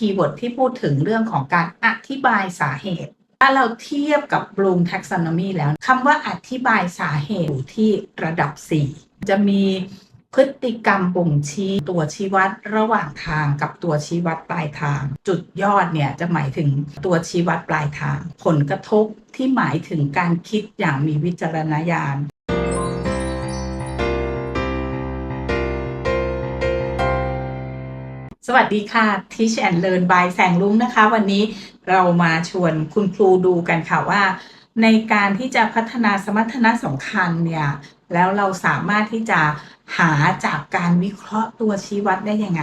คีย์เวิร์ดที่พูดถึงเรื่องของการอธิบายสาเหตุ ถ้าเราเทียบกับ Bloom Taxonomy แล้วคำว่าอธิบายสาเหตุอยู่ที่ระดับ 4 จะมีพฤติกรรมบ่งชี้ตัวชี้วัดระหว่างทางกับตัวชี้วัดปลายทาง จุดยอดเนี่ยจะหมายถึงตัวชี้วัดปลายทาง ผลกระทบที่หมายถึงการคิดอย่างมีวิจารณญาณ สวัสดีค่ะ Teach and Learn by แสงลุงนะคะ วันนี้เรามาชวนคุณครูดูกันค่ะว่า ในการที่จะพัฒนาสมรรถนะสำคัญเนี่ย แล้วเราสามารถที่จะหาจากการวิเคราะห์ตัวชี้วัดได้ยังไง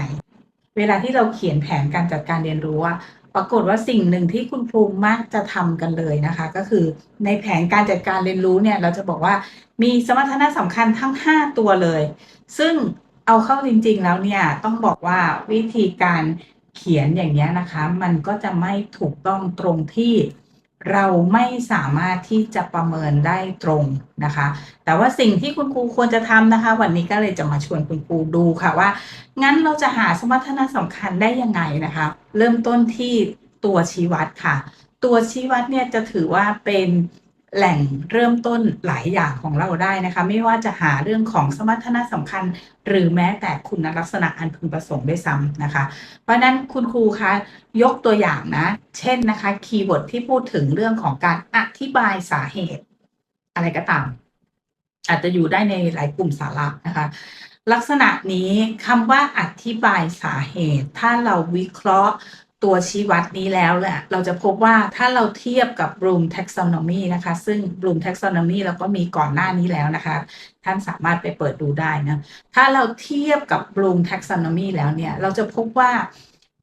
เวลาที่เราเขียนแผนการจัดการเรียนรู้อะปรากฏว่าสิ่งหนึ่งที่คุณครูมักจะทำกันเลยนะคะ ก็คือในแผนการจัดการเรียนรู้เนี่ย เราจะบอกว่ามีสมรรถนะสำคัญทั้ง 5 ตัวเลย ซึ่ง เอาเข้าจริง ๆ แล้วเนี่ยต้องบอกว่าวิธีการเขียนอย่างนี้นะคะ มันก็จะไม่ถูกต้องตรงที่เราไม่สามารถที่จะประเมินได้ตรงนะคะ แต่ว่าสิ่งที่คุณครูควรจะทำนะคะ วันนี้ก็เลยจะมาชวนคุณครูดูค่ะว่า งั้นเราจะหาสมรรถนะสำคัญได้ยังไงนะคะ เริ่มต้นที่ตัวชี้วัดค่ะ ตัวชี้วัดเนี่ยจะถือว่าเป็น แหล่งเริ่มต้นหลายอย่างของเราได้นะคะ ไม่ว่าจะหาเรื่องของสมรรถนะสำคัญ หรือแม้แต่คุณลักษณะอันพึงประสงค์ด้วยซ้ำนะคะ เพราะฉะนั้นคุณครูคะยกตัวอย่างนะ เช่นนะคะคีย์เวิร์ดที่พูดถึงเรื่องของการอธิบายสาเหตุ อะไรก็ตาม อาจจะอยู่ได้ในหลายกลุ่มสาระนะคะ ลักษณะนี้คำว่าอธิบายสาเหตุ ถ้าเราวิเคราะห์ ตัวชี้วัดนี้แล้วแหละเราจะพบว่าถ้าเราเทียบกับ Bloom Taxonomy นะคะ ซึ่ง Bloom Taxonomy เราก็มีก่อนหน้านี้แล้วนะคะ ท่านสามารถไปเปิดดูได้นะถ้าเราเทียบกับ Bloom Taxonomy แล้วเนี่ย เราจะพบว่า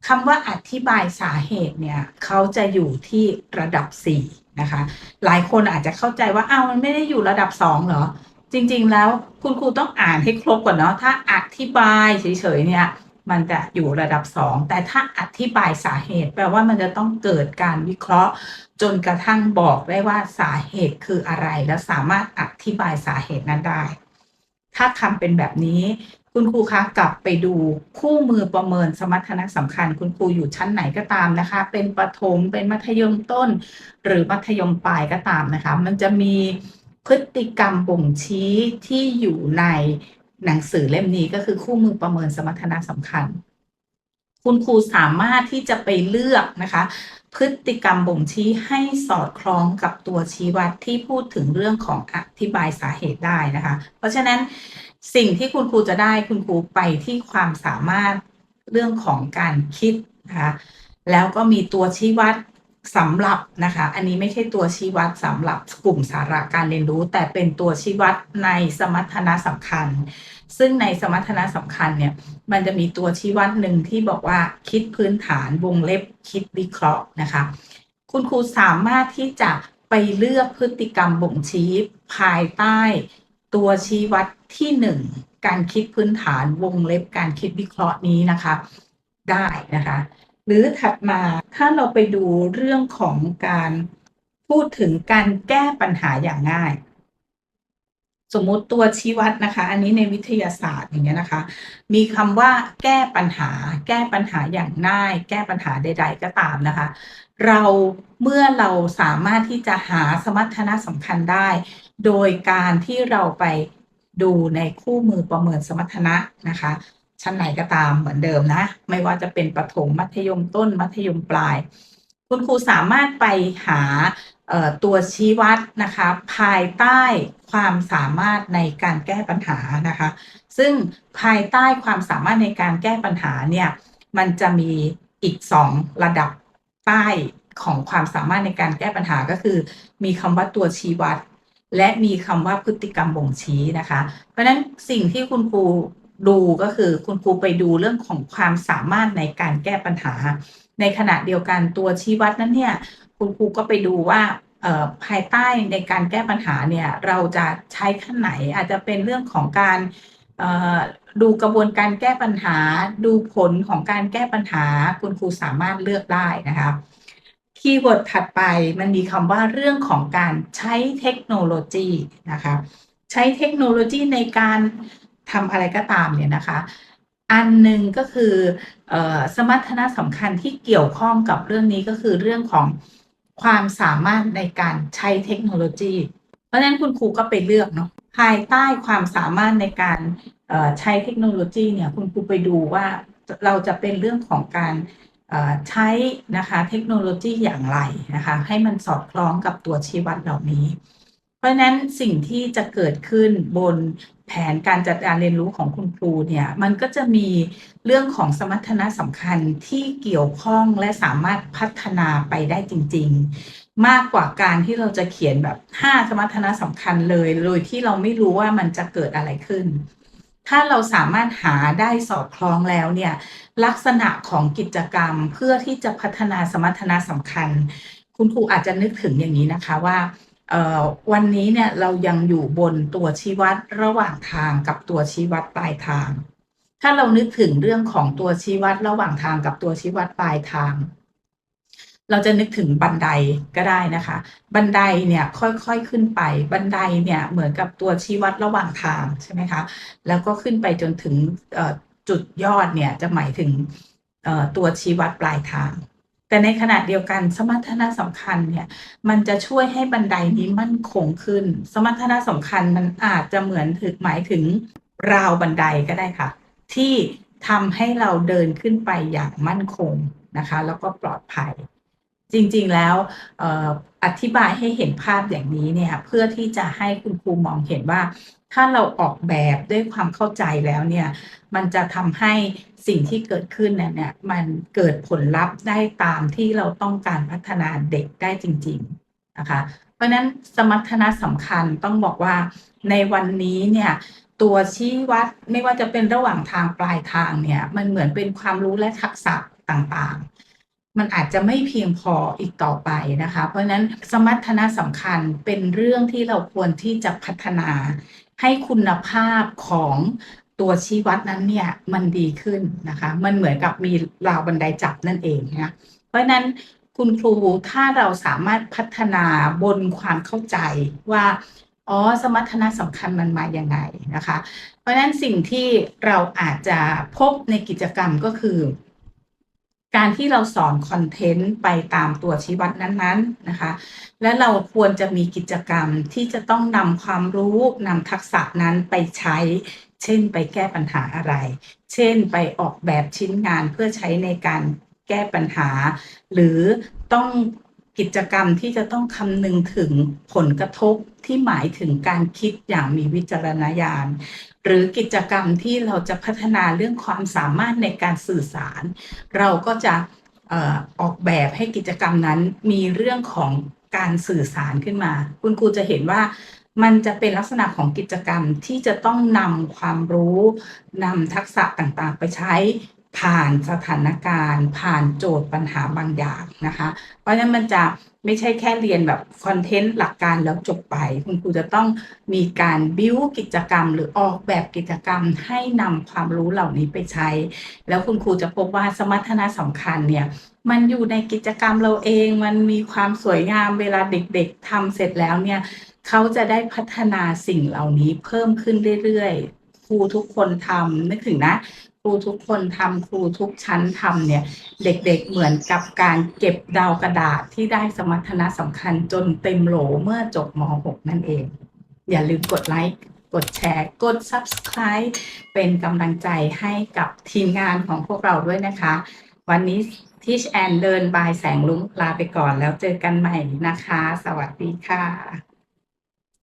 คำว่าอธิบายสาเหตุเนี่ยเขาจะอยู่ที่ระดับ 4 นะคะ หลายคนอาจจะเข้าใจว่าอ้าวมันไม่ได้อยู่ระดับ 2 เหรอ จริง ๆ แล้วคุณครูต้องอ่านให้ครบก่อนเนาะถ้าอธิบายเฉยๆเนี่ย มันจะอยู่ระดับ 2 แต่ถ้าอธิบายสาเหตุ แปลว่ามันจะต้องเกิดการวิเคราะห์ จนกระทั่งบอกได้ว่าสาเหตุคืออะไร แล้วสามารถอธิบายสาเหตุนั้นได้ ถ้าทำเป็นแบบนี้ คุณครูคะกลับไปดูคู่มือประเมินสมรรถนะสำคัญ คุณครูอยู่ชั้นไหนก็ตามนะคะ เป็นประถมเป็นมัธยมต้น หรือมัธยมปลายก็ตามนะคะ มันจะมีพฤติกรรมบ่งชี้ที่อยู่ใน หนังสือเล่มนี้ก็คือคู่มือประเมินสมรรถนะสำคัญ คุณครูสามารถที่จะไปเลือกนะคะ พฤติกรรมบ่งชี้ให้สอดคล้องกับตัวชี้วัดที่พูดถึงเรื่องของอธิบายสาเหตุได้นะคะ เพราะฉะนั้นสิ่งที่คุณครูจะได้คุณครูไปที่ความสามารถเรื่องของการคิดนะคะแล้วก็มีตัวชี้วัด สำหรับนะคะ อันนี้ไม่ใช่ตัวชี้วัดสำหรับกลุ่มสาระการเรียนรู้ แต่เป็นตัวชี้วัดในสมรรถนะสำคัญ ซึ่งในสมรรถนะสำคัญเนี่ยมันจะมีตัวชี้วัดหนึ่งที่บอกว่าคิดพื้นฐานวงเล็บคิดวิเคราะห์นะคะ คุณครูสามารถที่จะไปเลือกพฤติกรรมบ่งชี้ภายใต้ ตัวชี้วัดที่หนึ่งการคิดพื้นฐานวงเล็บการคิดวิเคราะห์นี้นะคะ ได้นะคะ หรือถัดมาถ้าเราไปดูเรื่องของการพูดถึงการแก้ปัญหาอย่างง่าย สมมุติตัวชี้วัดนะคะ อันนี้ในวิทยาศาสตร์อย่างเงี้ยนะคะ มีคำว่าแก้ปัญหา แก้ปัญหาอย่างง่าย แก้ปัญหาใด ๆ ก็ตามนะคะ เราเมื่อเราสามารถที่จะหาสมรรถนะสำคัญได้ โดยการที่เราไปดูในคู่มือประเมินสมรรถนะนะคะ ชั้นไหนก็ตามเหมือนเดิมนะ ไม่ว่าจะเป็นประถมมัธยมต้นมัธยมปลาย คุณครูสามารถไปหาตัวชี้วัดนะคะภายใต้ความสามารถในการแก้ปัญหานะคะ ซึ่งภายใต้ความสามารถในการแก้ปัญหาเนี่ยมันจะมีอีกสองระดับใต้ของความสามารถในการแก้ปัญหาก็คือ มีคำว่าตัวชี้วัด และมีคำว่าพฤติกรรมบ่งชี้นะคะ เพราะฉะนั้นสิ่งที่คุณครู ดูก็คือคุณครูไปดูเรื่องของความสามารถในการแก้ปัญหา ในขณะเดียวกันตัวชี้วัดนั้นเนี่ย คุณครูก็ไปดูว่าภายใต้ในการแก้ปัญหาเนี่ยเราจะใช้ขั้นไหนอาจจะเป็นเรื่องของการดูกระบวนการแก้ปัญหา ดูผลของการแก้ปัญหา คุณครูสามารถเลือกได้นะคะคีย์เวิร์ดถัดไปมันมีคำว่าเรื่องของการใช้เทคโนโลยีนะคะใช้เทคโนโลยีในการ ทำอะไรก็ตามเนี่ยนะคะ อันหนึ่งก็คืออสมรรถนะสำคัญที่เกี่ยวข้องกับเรื่องนี้ก็คือเรื่องของความสามารถในการใช้เทคโนโลยี เพราะฉะนั้นคุณครูก็ไปเลือกเนาะภายใต้ความสามารถในการใช้เทคโนโลยีเนี่ยคุณครูไปดูว่าเราจะเป็นเรื่องของการใช้นะคะเทคโนโลยีอย่างไรนะคะให้มันสอดคล้องกับตัวชี้วัดเหล่านี้ ราะฉะนั้นสิ่งที่จะเกิดขึ้นบนแผนการจัดการเรียนรู้ของคุณครูเนี่ยมันก็จะมีเรื่องของสมรรถนะสำคัญที่เกี่ยวข้องและสามารถพัฒนาไปได้จริง ๆ มากกว่าการที่เราจะเขียนแบบ 5 สมรรถนะสำคัญเลย โดยที่เราไม่รู้ว่ามันจะเกิดอะไรขึ้น ถ้าเราสามารถหาได้สอดคล้องแล้วเนี่ยลักษณะของกิจกรรมเพื่อที่จะพัฒนาสมรรถนะสำคัญ คุณครูอาจจะนึกถึงอย่างนี้นะคะว่า วันนี้เนี่ยเรายังอยู่บนตัวชี้วัดระหว่างทางกับตัวชี้วัดปลายทาง ถ้าเรานึกถึงเรื่องของตัวชี้วัดระหว่างทางกับตัวชี้วัดปลายทาง เราจะนึกถึงบันไดก็ได้นะคะ บันไดเนี่ยค่อยๆขึ้นไป บันไดเนี่ยเหมือนกับตัวชี้วัดระหว่างทางใช่ไหมคะ แล้วก็ขึ้นไปจนถึงจุดยอดเนี่ยจะหมายถึงตัวชี้วัดปลายทาง แต่ในขณะเดียวกันสมรรถนะสำคัญเนี่ยมันจะช่วยให้บันไดนี้มั่นคงขึ้น สมรรถนะสำคัญมันอาจจะเหมือนถึงหมายถึงราวบันไดก็ได้ค่ะ ที่ทำให้เราเดินขึ้นไปอย่างมั่นคงนะคะ แล้วก็ปลอดภัย จริงๆแล้วอธิบายให้เห็นภาพอย่างนี้เนี่ยเพื่อที่จะให้คุณครูมองเห็นว่า ถ้าเราออกแบบด้วยความเข้าใจแล้วเนี่ยมันจะทำให้สิ่งที่เกิดขึ้นเนี่ยมันเกิดผลลัพธ์ได้ตามที่เราต้องการพัฒนาเด็กได้จริงๆนะคะเพราะนั้นสมรรถนะสำคัญต้องบอกว่าในวันนี้เนี่ยตัวชี้วัดไม่ว่าจะเป็นระหว่างทางปลายทางเนี่ยมันเหมือนเป็นความรู้และทักษะต่างๆ มันอาจจะไม่เพียงพออีกต่อไปนะคะ เพราะฉะนั้นสมรรถนะสำคัญเป็นเรื่องที่เราควรที่จะพัฒนาให้คุณภาพของตัวชี้วัดนั้นเนี่ยมันดีขึ้นนะคะ มันเหมือนกับมีราวบันไดจับนั่นเองนะเพราะนั้นคุณครูถ้าเราสามารถพัฒนาบนความเข้าใจว่าอ๋อสมรรถนะสำคัญมันมาอย่างไงนะคะ เพราะนั้นสิ่งที่เราอาจจะพบในกิจกรรมก็คือ การที่เราสอนคอนเทนต์ไปตามตัวชี้วัดนั้นๆนะคะ และเราควรจะมีกิจกรรมที่จะต้องนำความรู้นำทักษะนั้นไปใช้ เช่นไปแก้ปัญหาอะไร เช่นไปออกแบบชิ้นงานเพื่อใช้ในการแก้ปัญหา หรือต้อง กิจกรรมที่จะต้องคำนึงถึงผลกระทบที่หมายถึงการคิดอย่างมีวิจารณญาณ หรือกิจกรรมที่เราจะพัฒนาเรื่องความสามารถในการสื่อสาร เราก็จะออกแบบให้กิจกรรมนั้นมีเรื่องของการสื่อสารขึ้นมา คุณครูจะเห็นว่ามันจะเป็นลักษณะของกิจกรรมที่จะต้องนำความรู้นำทักษะต่างๆ ไปใช้ ผ่านสถานการณ์ ผ่านโจทย์ปัญหาบางอย่างนะคะ เพราะฉะนั้นมันจะไม่ใช่แค่เรียนแบบคอนเทนต์หลักการแล้วจบไป คุณครูจะต้องมีการบิวกิจกรรม หรือออกแบบกิจกรรมให้นำความรู้เหล่านี้ไปใช้ แล้วคุณครูจะพบว่าสมรรถนะสำคัญเนี่ยมันอยู่ในกิจกรรมเราเอง มันมีความสวยงามเวลาเด็กๆทำเสร็จแล้วเนี่ยเขาจะได้พัฒนาสิ่งเหล่านี้เพิ่มขึ้นเรื่อยๆครูทุกคนทำนึกถึงนะ รูทุกคนทำครูทุกชั้นทำเนี่ย เด็กๆเหมือนกับการเก็บดาวกระดาษที่ได้สมรรถนะสำคัญจนเต็มโหลเมื่อจบม .6 นั่นเอง อย่าลืมกดไลค์กดแชร์กด Subscribe เป็นกำลังใจให้กับทีมงานของพวกเราด้วยนะคะ วันนี้ Teach and Learn by แสงลุงลาไปก่อนแล้วเจอกันใหม่นะคะ สวัสดีค่ะ